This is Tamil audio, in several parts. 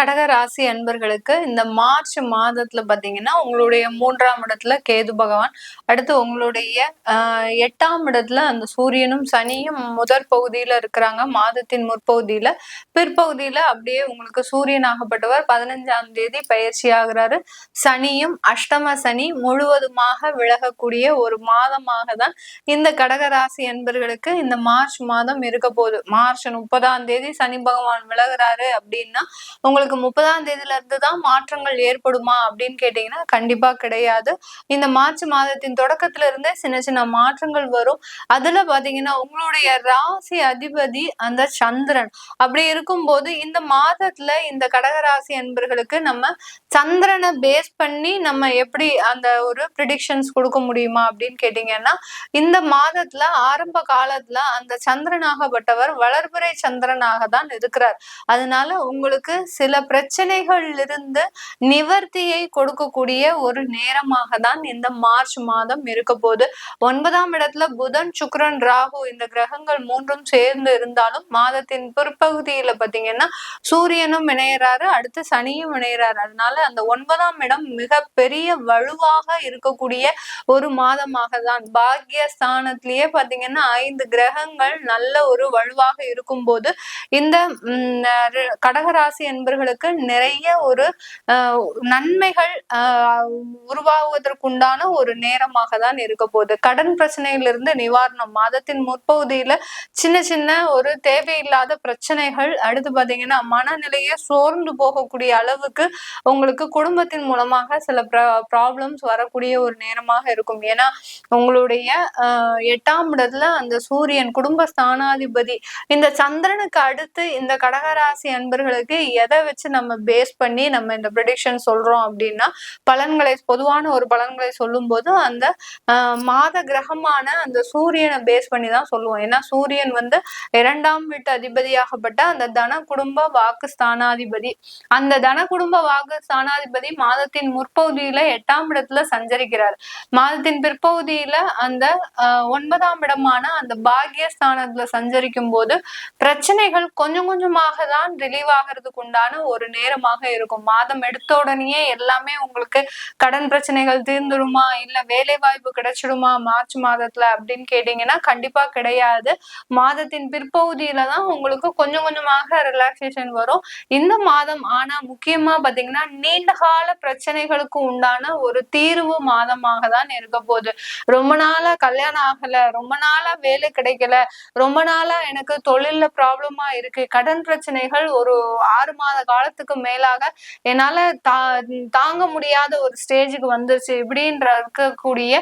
கடக ராசி அன்பர்களுக்கு இந்த மார்ச் மாதத்துல பாத்தீங்கன்னா உங்களுடைய மூன்றாம் இடத்துல கேது பகவான் அடுத்து உங்களுடைய ஆஹ் எட்டாம் இடத்துல அந்த சூரியனும் சனியும் முதற் பகுதியில இருக்கிறாங்க. மாதத்தின் முற்பகுதியில பிற்பகுதியில அப்படியே உங்களுக்கு சூரியன் ஆகப்பட்டவர். பதினஞ்சாம் தேதி பயிற்சி ஆகிறாரு. சனியும் அஷ்டம சனி முழுவதுமாக விலகக்கூடிய ஒரு மாதமாக தான் இந்த கடக ராசி அன்பர்களுக்கு இந்த மார்ச் மாதம் இருக்க போகுது. மார்ச் முப்பதாம் தேதி சனி பகவான் விலகுறாரு அப்படின்னா உங்களுக்கு முப்பதாம் தேதியில இருந்து தான் மாற்றங்கள் ஏற்படுமா அப்படின்னு கேட்டீங்கன்னா கண்டிப்பா கிடையாது. இந்த மார்ச் மாதத்தின் தொடக்கத்துல இருந்தே சின்ன சின்ன மாற்றங்கள் வரும். அதுல பாத்தீங்கன்னா உங்களுடைய ராசி அதிபதி அந்த சந்திரன். அப்படி இருக்கும்போது இந்த மாதத்துல இந்த கடகராசி அன்பர்களுக்கு நம்ம சந்திரனை பேஸ் பண்ணி நம்ம எப்படி அந்த ஒரு ப்ரிடிக்ஷன்ஸ் கொடுக்க முடியுமா அப்படின்னு கேட்டீங்கன்னா இந்த மாதத்துல ஆரம்ப காலத்துல அந்த சந்திரனாகப்பட்டவர் வளர்பிறை சந்திரனாக தான் இருக்கிறார். அதனால உங்களுக்கு சில பிரச்சனைகள் இருந்து நிவர்த்தியை கொடுக்கக்கூடிய ஒரு நேரமாக தான் இந்த மார்ச் மாதம் இருக்க போது ஒன்பதாம் இடத்துல புதன் சுக்ரன் ராகு இந்த கிரகங்கள் மூன்றும் சேர்ந்து இருந்தாலும் மாதத்தின் பிற்பகுதியில பாத்தீங்கன்னா சூரியனும் இணையறாரு அடுத்து சனியும் இணையறாரு. அதனால அந்த ஒன்பதாம் இடம் மிக பெரிய வலுவாக இருக்கக்கூடிய ஒரு மாதமாக தான் பாக்கிய ஸ்தானத்திலேயே பாத்தீங்கன்னா ஐந்து கிரகங்கள் நல்ல ஒரு வலுவாக இருக்கும் போது இந்த கடகராசி அவர்களுக்கு நிறைய ஒரு நன்மைகள் உருவாகுவதற்குண்டான ஒரு நேரமாக தான் இருக்க போகுது. கடன் பிரச்சனையிலிருந்து நிவாரணம் மாதத்தின் முற்பகுதியில சின்ன சின்ன ஒரு தேவையில்லாத பிரச்சனைகள் அடுத்து பாத்தீங்கன்னா மனநிலையை சோர்ந்து போகக்கூடிய அளவுக்கு உங்களுக்கு குடும்பத்தின் மூலமாக சில ப்ராப்ளம்ஸ் வரக்கூடிய ஒரு நேரமாக இருக்கும். ஏன்னா உங்களுடைய எட்டாம் இடத்துல அந்த சூரியன் குடும்ப ஸ்தானாதிபதி இந்த சந்திரனுக்கு அடுத்து இந்த கடகராசி அன்பர்களுக்கு எதை வச்சு நம்ம பேஸ் பண்ணி நம்ம இந்த ப்ரிடிக்ஷன் சொல்றோம் அப்படின்னா பலன்களை பொதுவான ஒரு பலன்களை சொல்லும் போது அந்த மாத கிரகமான அந்த சூரியனை பேஸ் பண்ணி தான் சொல்லுவோம். ஏன்னா சூரியன் வந்து இரண்டாம் வீட்டு அதிபதியாகப்பட்ட அந்த தன குடும்ப வாக்கு ஸ்தானாதிபதி அந்த தன குடும்ப வாக்கு ஸ்தானாதிபதி மாதத்தின் முற்பகுதியில எட்டாம் இடத்துல சஞ்சரிக்கிறார். மாதத்தின் பிற்பகுதியில அந்த ஒன்பதாம் இடமான அந்த பாகிய ஸ்தானத்துல சஞ்சரிக்கும் போது பிரச்சனைகள் கொஞ்சம் கொஞ்சமாக தான் ரிலீவ் ஆகிறதுக்கு உண்டான ஒரு நேரமாக இருக்கும். மாதம் எடுத்த உடனேயே எல்லாமே உங்களுக்கு கடன் பிரச்சனைகள் தீர்ந்துருமா இல்ல வேலை வாய்ப்பு கிடைச்சிடுமா மார்ச் மாதத்துல அப்படின்னு கேட்டீங்கன்னா கண்டிப்பா கிடையாது. மாதத்தின் பிற்பகுதியில தான் உங்களுக்கு கொஞ்சம் கொஞ்சமாக ரிலாக்ஸேஷன் வரும். இந்த மாதம் ஆனா முக்கியமா பாத்தீங்கன்னா நீண்ட கால பிரச்சனைகளுக்கு உண்டான ஒரு தீர்வு மாதமாக தான் இருக்க போகுது. ரொம்ப நாளா கல்யாணம் ஆகல ரொம்ப நாளா வேலை கிடைக்கல ரொம்ப நாளா எனக்கு தொழில்ல ப்ராப்ளமா இருக்கு. கடன் பிரச்சனைகள் ஒரு ஆறு மாத காலத்துக்கு மேலாக என்னால தா தாங்க முடியாத ஒரு ஸ்டேஜுக்கு வந்துருச்சு. இப்படின்ற இருக்கக்கூடிய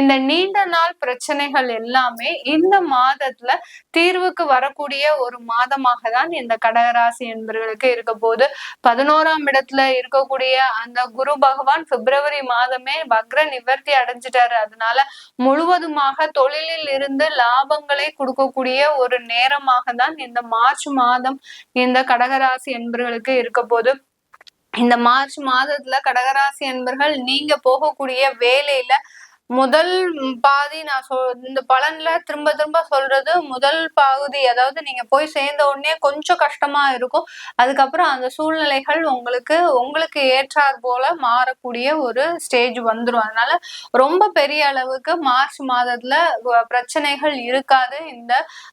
இந்த நீண்ட நாள் பிரச்சனைகள் எல்லாமே இந்த மாதத்துல தீர்வுக்கு வரக்கூடிய ஒரு மாதமாக தான் இந்த கடகராசி என்பவர்களுக்கு இருக்க போது பதினோராம் இடத்துல இருக்கக்கூடிய அந்த குரு பகவான் பிப்ரவரி மாதமே வக்ர நிவர்த்தி அடைஞ்சிட்டாரு. அதனால முழுவதுமாக தொழிலில் இருந்து லாபங்களை கொடுக்கக்கூடிய ஒரு நேரமாக தான் இந்த மார்ச் மாதம் இந்த கடகராசி என்பவர்களுக்கு இருக்க போது இந்த மார்ச் மாதத்துல கடகராசி என்பர்கள் நீங்க போகக்கூடிய வேலையில முதல் பாதி நான் சொல் இந்த பலன்ல திரும்ப திரும்ப சொல்றது முதல் பகுதி அதாவது நீங்க போய் சேர்ந்த உடனே கொஞ்சம் கஷ்டமா இருக்கும். அதுக்கப்புறம் அந்த சூழ்நிலைகள் உங்களுக்கு உங்களுக்கு ஏற்றார் போல மாறக்கூடிய ஒரு ஸ்டேஜ் வந்துடும் அதனால ரொம்ப பெரிய அளவுக்கு மார்ச் மாதத்துல பிரச்சனைகள் இருக்காது இந்த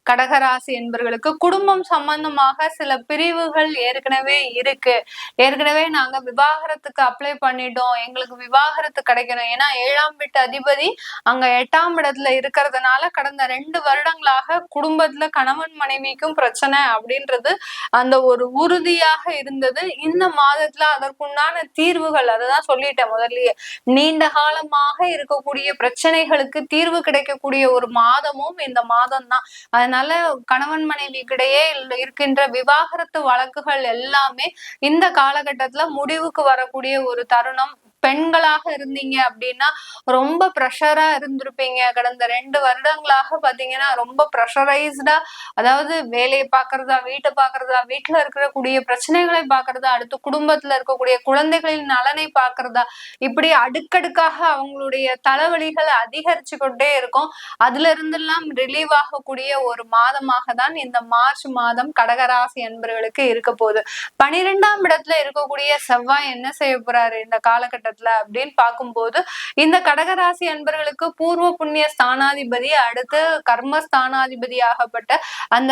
கடகராசி என்பவர்களுக்கு குடும்பம் சம்பந்தமாக சில பிரிவுகள் ஏற்கனவே இருக்கு. ஏற்கனவே நாங்க விவாகரத்துக்கு அப்ளை பண்ணிட்டோம். எங்களுக்கு விவாகரத்து கிடைக்கணும். ஏன்னா ஏழாம் வீட்டு அதிபர் அதிபதி அங்க எட்டாம் இடத்துல இருக்கிறதுனால கடந்த ரெண்டு வருடங்களாக குடும்பத்துல கணவன் மனைவிக்கும் பிரச்சனை அப்படின்றது அந்த ஒரு உறுதியாக இருந்தது. இந்த மாதத்துல அதற்குண்டான தீர்வுகள் அததான் சொல்லிட்டேன் முதல்லயே நீண்ட காலமாக இருக்கக்கூடிய பிரச்சனைகளுக்கு தீர்வு கிடைக்கக்கூடிய ஒரு மாதமும் இந்த மாதம் தான் அதனால கணவன் மனைவிக்கிடையே இருக்கின்ற விவாகரத்து வழக்குகள் எல்லாமே இந்த காலகட்டத்துல முடிவுக்கு வரக்கூடிய ஒரு தருணம் பெண்களாக இருந்தீங்க அப்படின்னா ரொம்ப ப்ரெஷரா இருந்திருப்பீங்க. கடந்த ரெண்டு வருடங்களாக பாத்தீங்கன்னா ரொம்ப ப்ரெஷரைஸ்டா அதாவது வேலையை பாக்குறதா வீட்டை பாக்குறதா வீட்டுல இருக்கக்கூடிய பிரச்சனைகளை பாக்குறதா அடுத்து குடும்பத்துல இருக்கக்கூடிய குழந்தைகளின் நலனை பாக்குறதா இப்படி அடுக்கடுக்காக அவங்களுடைய தலைவலிகள் அதிகரிச்சு கொண்டே இருக்கும். அதுல இருந்தெல்லாம் ரிலீவ் ஆகக்கூடிய ஒரு மாதமாக தான் இந்த மார்ச் மாதம் கடகராசி என்பவர்களுக்கு இருக்க போகுது. பனிரெண்டாம் இடத்துல இருக்கக்கூடிய செவ்வாய் என்ன செய்ய போறாரு? இந்த காலகட்டத்துல அப்படின்னு பார்க்கும்போது இந்த கடகராசி அன்பர்களுக்கு பூர்வ புண்ணிய ஸ்தானாதிபதி அடுத்து கர்ம ஸ்தானாதிபதியாகப்பட்ட அந்த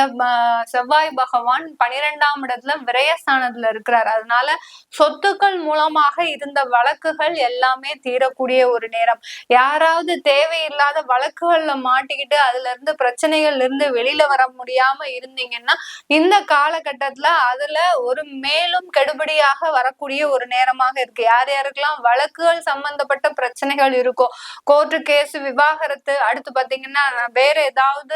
செவ்வாய் பகவான் பனிரெண்டாம் இடத்துல விரயஸ்தானத்துல இருக்கிறார். அதனால சொத்துக்கள் மூலமாக இருந்த வழக்குகள் எல்லாமே தீரக்கூடிய ஒரு நேரம். யாராவது தேவையில்லாத வழக்குகள்ல மாட்டிக்கிட்டு அதுல இருந்து பிரச்சனைகள் இருந்து வெளியில வர முடியாம இருந்தீங்கன்னா இந்த காலகட்டத்துல அதுல ஒரு மேலும் கெடுபடியாக வரக்கூடிய ஒரு நேரமாக இருக்கு. யார் யாருக்கெல்லாம் வழக்குகள் சம்பந்தப்பட்ட பிரச்சனைகள் இருக்கும். கோர்ட்டு கேஸ் விவாகரத்து அடுத்து பாத்தீங்கன்னா வேற ஏதாவது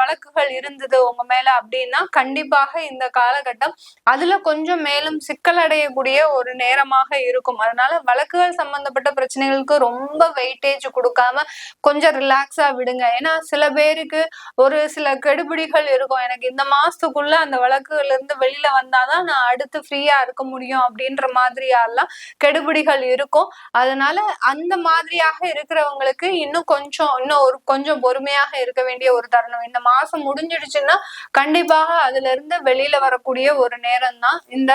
வழக்குகள் இருந்தது உங்க மேல அப்படின்னா கண்டிப்பாக இந்த காலகட்டம் அதுல கொஞ்சம் மேலும் சிக்கல் அடையக்கூடிய ஒரு நேரமாக இருக்கும். அதனால வழக்குகள் சம்பந்தப்பட்ட பிரச்சனைகளுக்கு ரொம்ப வெயிட்டேஜ் கொடுக்காம கொஞ்சம் ரிலாக்ஸா விடுங்க. ஏன்னா சில பேருக்கு ஒரு சில கெடுபிடிகள் இருக்கும். எனக்கு இந்த மாசத்துக்குள்ள அந்த வழக்குகள்ல இருந்து வெளியில வந்தாதான் நான் அடுத்து ஃப்ரீயா இருக்க முடியும் அப்படின்ற மாதிரியாலாம் கெடுபிடிகள் இருக்கும். அதனால அந்த மாதிரியாக இருக்கிறவங்களுக்கு இன்னும் கொஞ்சம் இன்னும் ஒரு கொஞ்சம் பொறுமையாக இருக்க வேண்டிய ஒரு தருணம். இந்த மாசம் முடிஞ்சிடுச்சுன்னா கண்டிப்பாக அதுல இருந்து வெளியில வரக்கூடிய ஒரு நேரம் தான் இந்த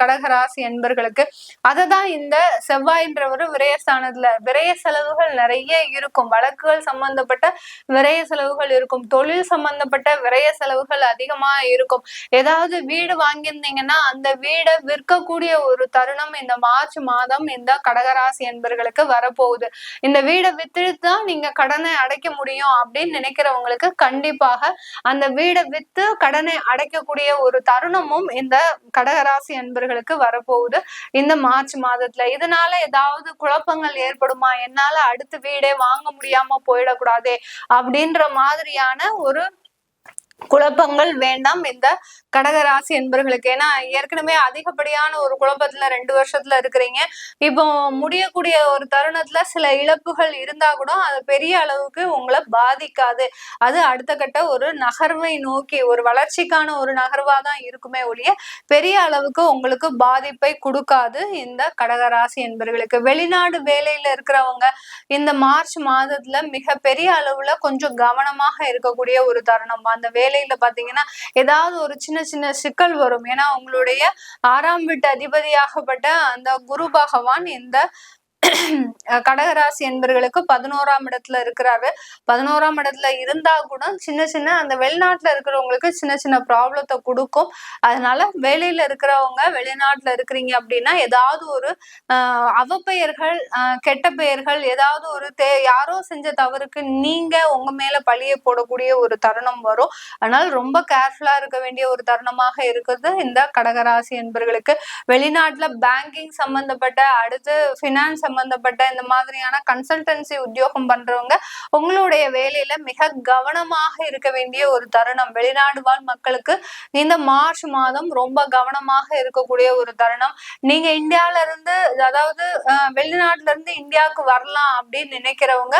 கடகராசி என்பர்களுக்கு. அததான் இந்த செவ்வாயின்றவர் விரயஸ்தானத்துல விரய செலவுகள் நிறைய இருக்கும். வழக்குகள் சம்பந்தப்பட்ட விரய செலவுகள் இருக்கும். தொழில் சம்பந்தப்பட்ட விரய செலவுகள் அதிகமா இருக்கும். ஏதாவது வீடு வாங்கியிருந்தீங்கன்னா அந்த வீடை விற்கக்கூடிய ஒரு தருணம் இந்த மார்ச் மாதம் இந்த கடகராசி என்பர்களுக்கு வரப்போகுது. இந்த வீடை வித்துட்டு தான் நீங்க கடனை அடைக்க முடியும் அப்படின்னு நினைக்கிறவங்களுக்கு கண்டிப்பாக அந்த வீடை வித்து கடனை அடைக்கக்கூடிய ஒரு தருணமும் இந்த கடகராசி என்பர்களுக்கு வரப்போகுது. இந்த மார்ச் மாதத்துல இதனால ஏதாவது குழப்பங்கள் ஏற்படுமா? என்னால அடுத்த வீடே வாங்க முடியாம போயிடக்கூடாதே? அப்படின்ற மாதிரியான ஒரு குழப்பங்கள் வேண்டாம். இந்த கடகராசி என்பர்களுக்கு ஏன்னா ஏற்கனவே அதிகப்படியான ஒரு குழப்பத்துல ரெண்டு வருஷத்துல இருக்கிறீங்க. இப்போ முடியக்கூடிய ஒரு தருணத்துல சில இழப்புகள் இருந்தா கூட அது பெரிய அளவுக்கு உங்களை பாதிக்காது. அது அடுத்த கட்ட ஒரு நகர்வை நோக்கி ஒரு வளர்ச்சிக்கான ஒரு நகர்வா தான் இருக்குமே ஒழிய பெரிய அளவுக்கு உங்களுக்கு பாதிப்பை கொடுக்காது இந்த கடகராசி என்பர்களுக்கு. வெளிநாடு வேலையில இருக்கிறவங்க இந்த மார்ச் மாதத்துல மிக பெரிய அளவுல கொஞ்சம் கவனமாக இருக்கக்கூடிய ஒரு தருணம். அந்த வேலையில பாத்தீங்கன்னா ஏதாவது ஒரு சின்ன சின்ன சிக்கல் வரும். ஏன்னா உங்களுடைய ஆறாம் வீட்டு அதிபதியாகப்பட்ட அந்த குரு பகவான் இந்த கடகராசி என்பர்களுக்கு பதினோராம் இடத்துல இருக்கிறாரு. பதினோராம் இடத்துல இருந்தா கூட சின்ன சின்ன அந்த வெளிநாட்டுல இருக்கிறவங்களுக்கு சின்ன சின்ன ப்ராப்ளத்தை கொடுக்கும். அதனால வேலையில இருக்கிறவங்க வெளிநாட்டுல இருக்கிறீங்க அப்படின்னா ஏதாவது ஒரு அவப்பெயர்கள் கெட்ட பெயர்கள் ஏதாவது ஒரு தே யாரோ செஞ்ச தவறுக்கு நீங்க உங்க மேல பழிய போடக்கூடிய ஒரு தருணம் வரும். அதனால ரொம்ப கேர்ஃபுல்லா இருக்க வேண்டிய ஒரு தருணமாக இருக்குது இந்த கடகராசி என்பர்களுக்கு. வெளிநாட்டுல பேங்கிங் சம்பந்தப்பட்ட அடுத்து பினான்ஸ் சம்பந்தப்பட்ட இந்த மாதிரியான கன்சல்டன்சி உத்தியோகம் பண்றவங்க உங்களுடைய வேலையில மிக கவனமாக இருக்க வேண்டிய ஒரு தருணம். வெளிநாடு வாழ் மக்களுக்கு இந்த மார்ச் மாதம் ரொம்ப கவனமாக இருக்கக்கூடிய ஒரு தருணம். நீங்க இந்தியால இருந்து அதாவது வெளிநாட்டுல இருந்து இந்தியாவுக்கு வரலாம் அப்படின்னு நினைக்கிறவங்க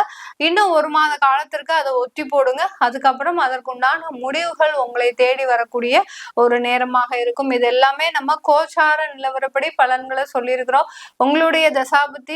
இன்னும் ஒரு மாத காலத்திற்கு அதை ஒத்தி போடுங்க. அதுக்கப்புறம் அதற்குண்டான முடிவுகள் உங்களை தேடி வரக்கூடிய ஒரு நேரமாக இருக்கும். இது எல்லாமே நம்ம கோச்சார நிலவரப்படி பலன்களை சொல்லியிருக்கிறோம். உங்களுடைய தசாபத்தி